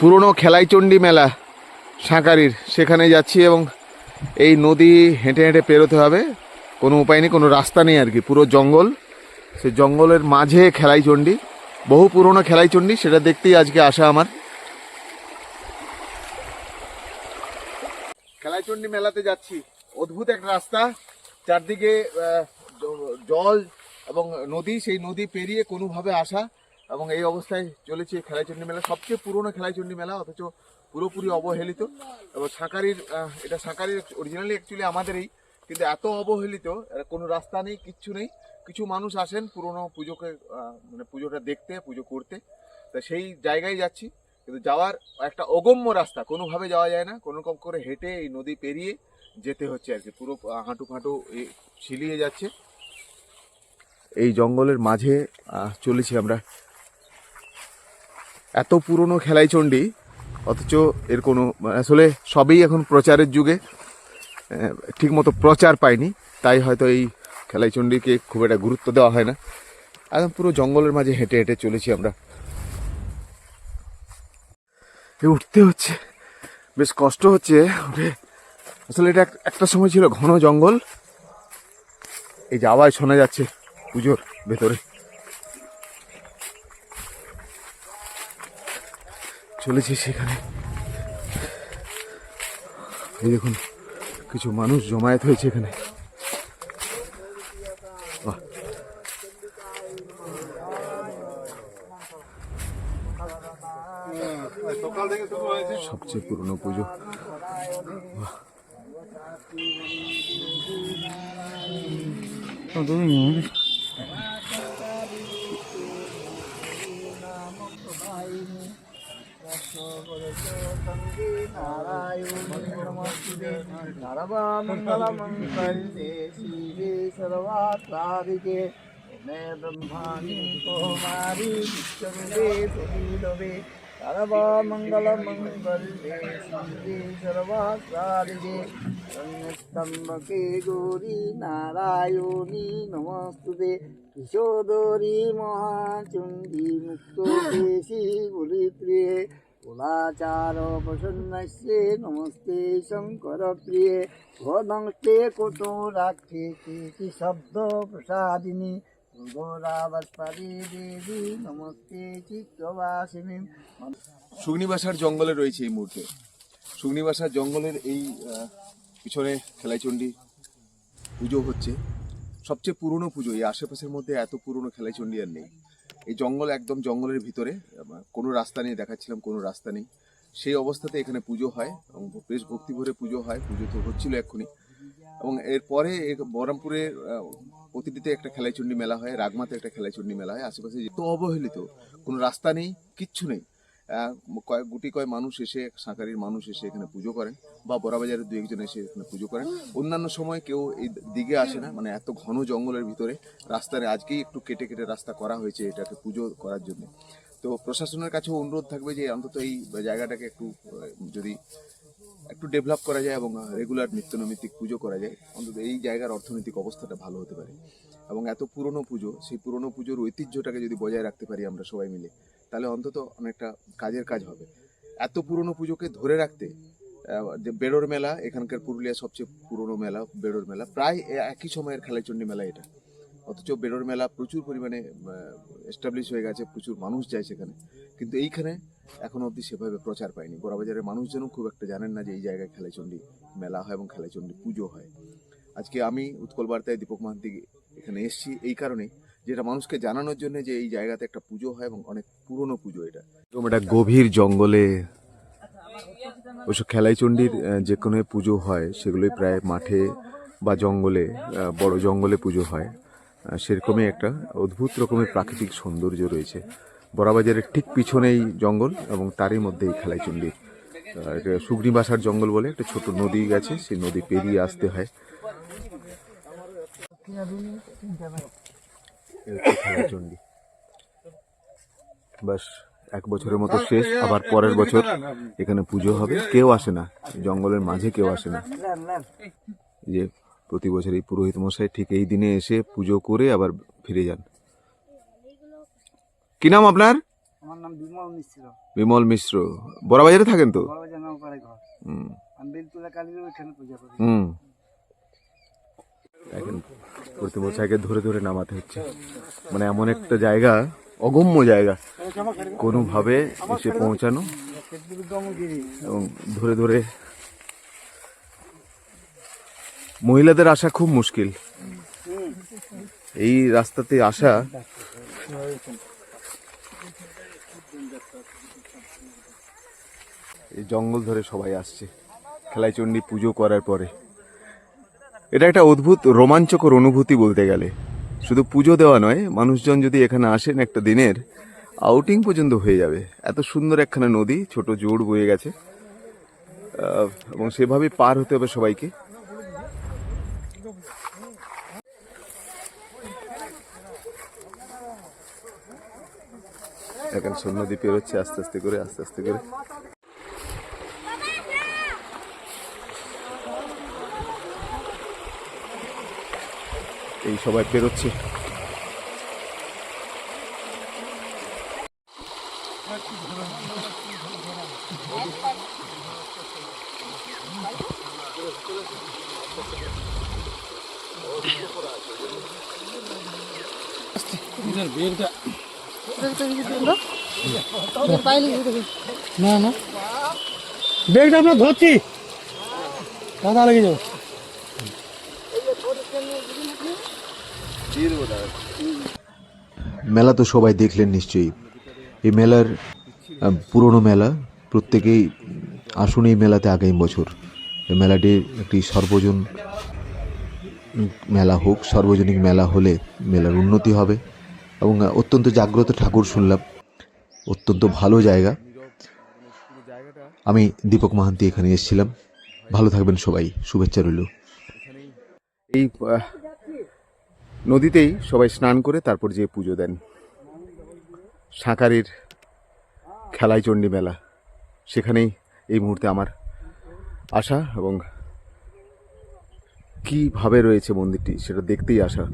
পুরনো খেলাইচণ্ডী মেলা সাঁকারির। সেখানে যাচ্ছি এবং এই নদী হেঁটে হেঁটে পেরোতে হবে। কোনো উপায় নেই, কোনো রাস্তা নেই আর কি, পুরো জঙ্গল। সে জঙ্গলের মাঝে খেলাইচণ্ডী, বহু পুরনো খেলাইচণ্ডী, সেটা দেখতেই আজকে আসা আমার। খেলাইচণ্ডী মেলাতে যাচ্ছি। অদ্ভুত এক রাস্তা, চারদিকে জল এবং নদী, সেই নদী পেরিয়ে কোনোভাবে আসা। এবং এই অবস্থায় চলেছে খেলাইচণ্ডী মেলা। সবচেয়ে পুরনো খেলাইচণ্ডী মেলা, অথচ পুরোপুরি অবহেলিত। এবং সাঁকারির এটা সাঁকারির অরিজিনালি অ্যাকচুয়ালি আমাদেরই, কিন্তু এত অবহেলিত কোনো রাস্তা নেই, কিচ্ছু নেই। কিছু মানুষ আসেন পুরনো পুজোকে মানে পুজোটা দেখতে, পুজো করতে। তা সেই জায়গায় যাচ্ছি, কিন্তু যাওয়ার একটা অগম্য রাস্তা। কোনোভাবে যাওয়া যায় না, কোনো রকম করে হেঁটে এই নদী পেরিয়ে যেতে হচ্ছে আর কি। পুরো হাঁটু ফাঁটু ছিলিয়ে যাচ্ছে। এই জঙ্গলের মাঝে চলেছি আমরা। এত পুরনো খেলাইচণ্ডী অথচ এর কোনো, আসলে সবই এখন প্রচারের যুগে ঠিকমতো প্রচার পায়নি, তাই হয়তো এই খেলাইচণ্ডীকে খুব একটা গুরুত্ব দেওয়া হয় না। একদম পুরো জঙ্গলের মাঝে হেঁটে হেঁটে চলেছি আমরা। উঠতে হচ্ছে, বেশ কষ্ট হচ্ছে উঠে। আসলে এটা এক- একটা সময় ছিল ঘন জঙ্গল, এই যে আওয়াজ শোনা যাচ্ছে পুজোর ভেতরে। চলেছি সেখানে। এই দেখুন কিছু মানুষ জমায়েত হয়েছে এখানে। সবচেয়ে পুরনো পুজো। నారాయణమస్తే నరవామంగళమంగళ్యే శివే సర్వాత్రాదికే మే బ్రహ్మాణి కుమారి విష్ణువే సునీలవే సర్వమంగళమంగళ్యే శివే సర్వాత్రాదికే సంగస్తంభకే గౌరీ నారాయణీ నమస్తుదే किशोदोरी महाचुण्डी मुक्तो देशी गुलित्रिये প্রসন্নস্যে নমস্তে শঙ্কর প্রিয়ে ভদংস্তে কত রাখে কি শব্দ প্রসাদিনী দেবী নমস্তে চিত্তবাসিনী সুগ্নিবাসার জঙ্গলে রয়েছে এই মুহূর্তে। সুগ্নিবাসার জঙ্গলের এই পিছনে খেলাইচণ্ডী পুজো হচ্ছে। সবচেয়ে পুরনো পুজো, এই আশেপাশের মধ্যে এত পুরনো খেলাইচণ্ডী আর নেই। এই জঙ্গল একদম জঙ্গলের ভিতরে কোনো রাস্তা নেই, দেখাচ্ছিলাম কোনো রাস্তা নেই। সেই অবস্থাতে এখানে পুজো হয়, এবং বেশ ভক্তি ভরে পুজো হয়, পুজো তো হচ্ছিল এক্ষুনি। এবং এরপরে বহরমপুরে প্রতিটিতে একটা খেলাইচণ্ডী মেলা হয়, রাগমাতে একটা খেলাইচণ্ডী মেলা হয়, আশেপাশে তো অবহেলিত, কোনো রাস্তা নেই, কিচ্ছু নেই। কয়েক গুটি কয় মানুষ এসে, সাঁকারির মানুষ এসে এখানে পুজো করেন বা বড়াবাজারের দু একজন এসে এখানে পুজো করেন। অন্যান্য সময় কেউ এই দিকে আসে না মানে এত ঘন জঙ্গলের ভিতরে। রাস্তার আজকেই একটু কেটে কেটে রাস্তা করা হয়েছে এটাকে পুজো করার জন্য। তো প্রশাসনের কাছেও অনুরোধ থাকবে যে অন্তত এই জায়গাটাকে একটু যদি একটু ডেভেলপ করা যায় এবং রেগুলার নিত্য নিত্যনৈমিত্তিক পুজো করা যায়, অন্তত এই জায়গার অর্থনৈতিক অবস্থাটা ভালো হতে পারে। এবং এত পুরনো পুজো, সেই পুরনো পুজোর ঐতিহ্যটাকে যদি বজায় রাখতে পারি আমরা সবাই মিলে, তাহলে অন্তত অনেকটা কাজের কাজ হবে। এত পুরনো পুজোকে ধরে রাখতে যে বেড়োর মেলা, এখানকার পুরুলিয়ার সবচেয়ে পুরনো মেলা, বেড়োর মেলা, প্রায় একই সময়ের খেলাইচণ্ডী মেলা এটা। অথচ বেড়োর মেলা প্রচুর পরিমাণে এস্টাবলিশ হয়ে গেছে, প্রচুর মানুষ যায় সেখানে। কিন্তু এইখানে এখনও অবধি সেভাবে প্রচার পায়নি। বড়াবাজারের মানুষজনও খুব একটা জানেন না যে এই জায়গায় খেলাইচণ্ডী মেলা হয় এবং খেলাইচণ্ডী পুজো হয়। আজকে আমি উৎকল বার্তায় দীপক মাহান্তি এখানে এসেছি এই কারণে যেটা মানুষকে জানানোর জন্য যে এই জায়গাতে একটা পুজো হয় এবং অনেক পুরনো পুজো এটা। এরকম একটা গভীর জঙ্গলে ওসব খেলাইচণ্ডীর যে কোনো পুজো হয়, সেগুলোই প্রায় মাঠে বা জঙ্গলে বড় জঙ্গলে পুজো হয়। সেরকমই একটা অদ্ভুত রকমের প্রাকৃতিক সৌন্দর্য রয়েছে। বড়াবাজারের ঠিক পিছনেই জঙ্গল এবং তারই মধ্যে এই খেলাইচণ্ডী এটা জঙ্গল বলে একটা ছোট নদী গেছে সেই নদী পেরিয়ে আসতে হয়। এই বাস এক বছরের মতো শেষ আবার পরের বছর এখানে পুজো হবে। কেউ আসে না জঙ্গলের মাঝে কেউ আসে না। যে প্রতি বছর এই পুরোহিত মশাই ঠিক এই দিনে এসে পুজো করে আবার ফিরে যান। কি নাম আপনার? আমার নাম বিমল মিশ্র। বিমল মিশ্র। বড়াবাজারে থাকেন তো? হুম। দেখেন প্রতিমশাইকে ধরে ধরে নামাতে হচ্ছে। মানে এমন একটা জায়গা, অগম্য জায়গা, কোনোভাবে এসে পৌঁছানো এবং ধরে ধরে মহিলাদের আসা খুব মুশকিল। এই রাস্তাতে আসা এই জঙ্গল ধরে সবাই আসছে। খেলাইচণ্ডী পুজো করার পরে। এটা একটা অদ্ভুত রোমাঞ্চকর অনুভূতি বলতে গেলে। শুধু পুজো দেওয়া নয়, মানুষজন যদি এখানে আসেন একটা দিনের আউটিং পর্যন্ত হয়ে যাবে। এত সুন্দর একখানা নদী, ছোট জোড় বয়ে গেছে। এবং সেভাবে পার হতে হবে সবাইকে। এখন সৈন্য নদী পেরোচ্ছে আস্তে আস্তে করে, আস্তে আস্তে করে। এই সবাই পেরোচ্ছে না না। ব্যাগটা আমরা ধরছি। কাদা লেগে যাবে? মেলা তো সবাই দেখলেন নিশ্চয়ই। এই মেলার পুরনো মেলা প্রত্যেকেই আসুন এই মেলাতে আগামী বছর। এই মেলাটি একটি সর্বজন মেলা হোক, সর্বজনীন মেলা হলে মেলার উন্নতি হবে এবং অত্যন্ত জাগ্রত ঠাকুর শুনলাম। অত্যন্ত ভালো জায়গা। আমি দীপক মাহান্তি এখানে এসেছিলাম। ভালো থাকবেন সবাই। শুভেচ্ছা রইল। এই নদীতেই সবাই স্নান করে তারপর যেয়ে পুজো দেন। সাঁকারের খেলাই চণ্ডী মেলা। সেখানেই এই মুহূর্তে আমার আসা এবং কীভাবে রয়েছে মন্দিরটি, সেটা দেখতেই আসা